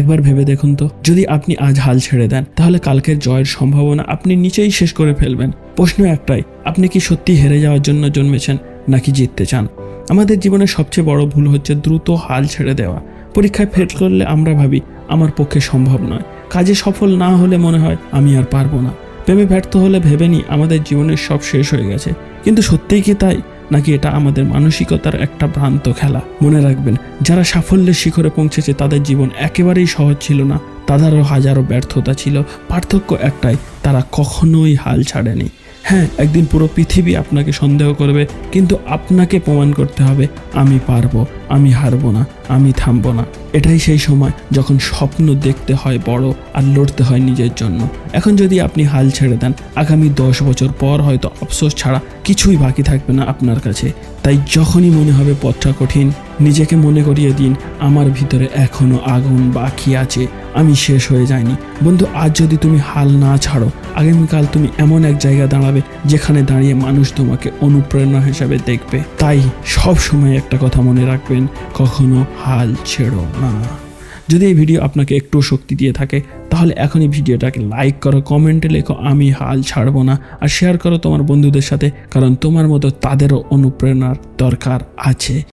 একবার ভেবে দেখুন তো। যদি আপনি আজ হাল ছেড়ে দেন, তাহলে কালকের জয়ের সম্ভাবনা আপনি নিচেই শেষ করে ফেলবেন। প্রশ্ন একটাই, আপনি কি সত্যি হেরে যাওয়ার জন্য জন্মেছেন, নাকি জিততে চান? আমাদের জীবনের সবচেয়ে বড় ভুল হচ্ছে দ্রুত হাল ছেড়ে দেওয়া। পরীক্ষায় ফেল করলে আমরা ভাবি, আমার পক্ষে সম্ভব নয়। কাজে সফল না হলে মনে হয়, আমি আর পারব না। প্রেমে ব্যর্থ হলে ভেবে নি আমাদের জীবনের সব শেষ হয়ে গেছে। কিন্তু সত্যিই কি তাই? নাকি এটা আমাদের মানসিকতার একটা ভ্রান্ত খেলা? মনে রাখবেন, যারা সাফল্যের শিখরে পৌঁছেছে, তাদের জীবন একেবারেই সহজ ছিল না। তাদেরও হাজারো ব্যর্থতা ছিল। পার্থক্য একটাই, তারা কখনোই হাল ছাড়েনি। হ্যাঁ একদিন পুরো পৃথিবী আপনাকে সন্দেহ করবে, কিন্তু আপনাকে প্রমাণ করতে হবে, আমি পারব। আমি হারবো না, আমি থামবো না। এটাই সেই সময় যখন স্বপ্ন দেখতে হয় বড় আর লড়তে হয় নিজের জন্য। এখন যদি আপনি হাল ছেড়ে দেন, আগামী দশ বছর পর হয়তো আফসোস ছাড়া কিছুই বাকি থাকবে না আপনার কাছে। তাই যখনই মনে হবে পথটা কঠিন, নিজেকে মনে করিয়ে দিন, আমার ভিতরে এখনও আগুন বাকি আছে, আমি শেষ হয়ে যাইনি। বন্ধু, আজ যদি তুমি হাল না ছাড়ো, আগামীকাল তুমি এমন এক জায়গায় দাঁড়াবে যেখানে দাঁড়িয়ে মানুষ তোমাকে অনুপ্রেরণা হিসাবে দেখবে। তাই সব সময় একটা কথা মনে রাখবেন কখনো হাল ছেড়ো না। যদি এই ভিডিও আপনাকে একটু শক্তি দিয়ে থাকে, তাহলে এখনই ভিডিওটাকে লাইক করো, কমেন্টে লেখো, আমি হাল ছাড়বো না। আর শেয়ার করো তোমার বন্ধুদের সাথে, কারণ তোমার মতো তাদেরও অনুপ্রেরণার দরকার আছে।